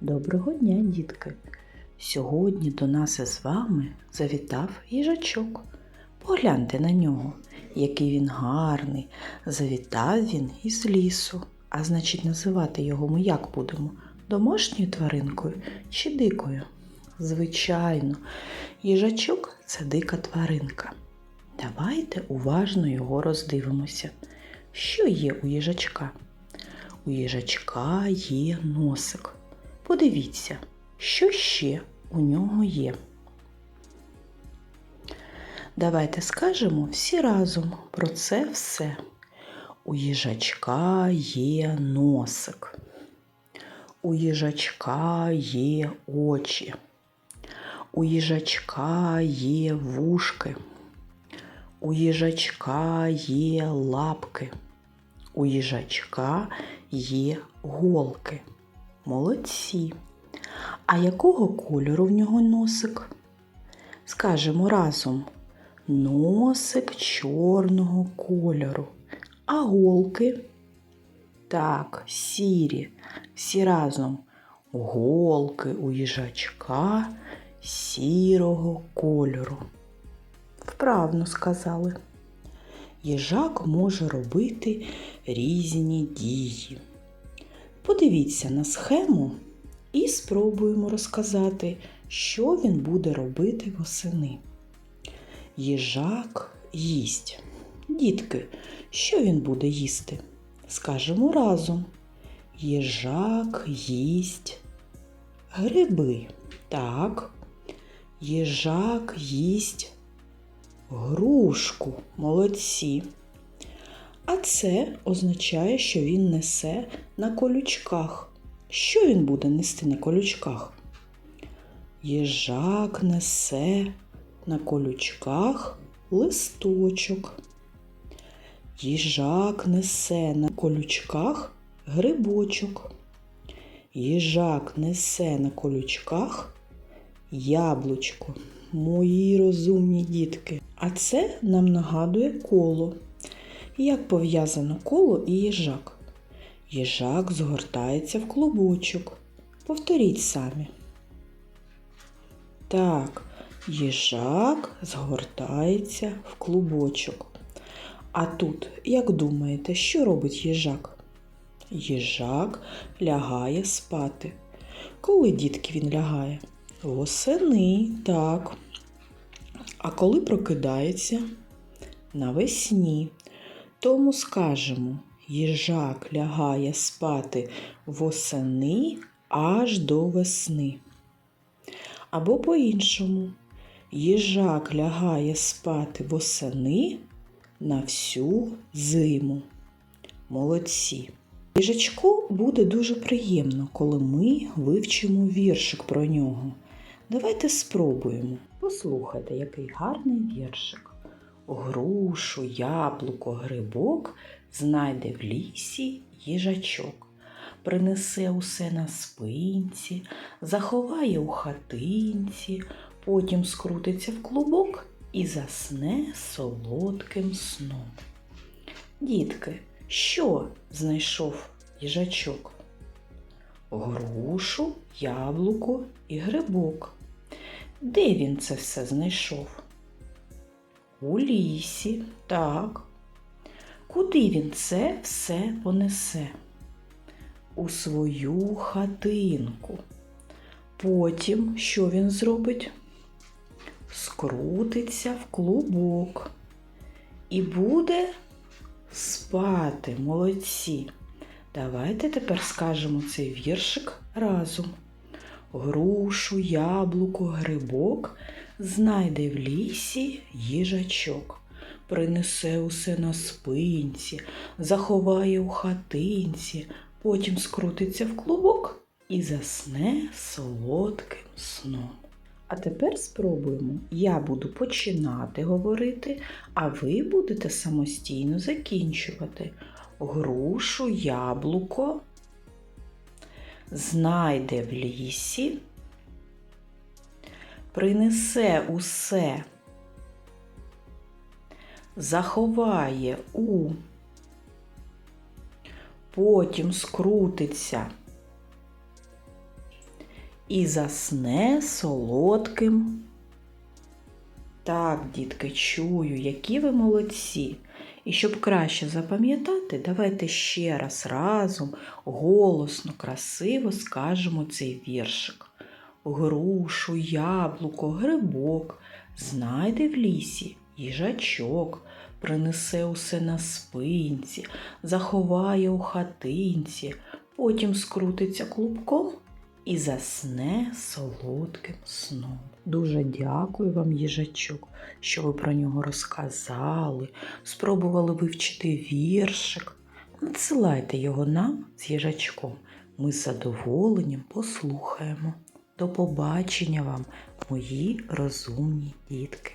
Доброго дня, дітки! Сьогодні до нас із вами завітав їжачок. Погляньте на нього, який він гарний. Завітав він із лісу. А значить, називати його ми як будемо? Домашньою тваринкою чи дикою? Звичайно, їжачок це дика тваринка. Давайте уважно його роздивимося. Що є у їжачка? У їжачка є носик. Подивіться, що ще у нього є. Давайте скажемо всі разом про це все. У їжачка є носик. У їжачка є очі. У їжачка є вушки. У їжачка є лапки. У їжачка є голки. Молодці. А якого кольору в нього носик? Скажемо разом. Носик чорного кольору. А голки? Так, сірі. Всі разом. Голки у їжачка сірого кольору. Вправно сказали. Їжак може робити різні дії. Подивіться на схему і спробуємо розказати, що він буде робити восени. Їжак їсть. Дітки, що він буде їсти? Скажемо разом. Їжак їсть гриби. Так. Їжак їсть грушку. Молодці. А це означає, що він несе на колючках. Що він буде нести на колючках? Їжак несе на колючках листочок. Їжак несе на колючках грибочок. Їжак несе на колючках яблучко. Мої розумні дітки. А це нам нагадує коло. Як пов'язано коло і їжак? Їжак згортається в клубочок. Повторіть самі. Так, їжак згортається в клубочок. А тут, як думаєте, що робить їжак? Їжак лягає спати. Коли дітки він лягає? Восени, так. А коли прокидається? Навесні. Тому скажемо, їжак лягає спати восени аж до весни. Або по-іншому, їжак лягає спати восени на всю зиму. Молодці. Їжачку буде дуже приємно, коли ми вивчимо віршик про нього. Давайте спробуємо. Послухайте, який гарний віршик. Грушу, яблуко, грибок знайде в лісі їжачок. Принесе усе на спинці, заховає у хатинці, потім скрутиться в клубок і засне солодким сном. Дітки, що знайшов їжачок? Грушу, яблуко і грибок. Де він це все знайшов? У лісі, так. Куди він це все понесе? У свою хатинку. Потім що він зробить? Скрутиться в клубок і буде спати, молодці. Давайте тепер скажемо цей віршик разом. Грушу, яблуко, грибок знайде в лісі їжачок. Принесе усе на спинці, заховає у хатинці, потім скрутиться в клубок і засне солодким сном. А тепер спробуємо. Я буду починати говорити, а ви будете самостійно закінчувати. Грушу, яблуко знайде в лісі, принесе усе, заховає у, потім скрутиться і засне солодким. Так, дітки, чую, які ви молодці. І щоб краще запам'ятати, давайте ще раз разом голосно, красиво скажемо цей віршик. Грушу, яблуко, грибок знайде в лісі їжачок, принесе усе на спинці, заховає у хатинці, потім скрутиться клубком і засне солодким сном. Дуже дякую вам, їжачок, що ви про нього розказали, спробували вивчити віршик. Надсилайте його нам з їжачком. Ми з задоволенням послухаємо. До побачення вам, мої розумні дітки.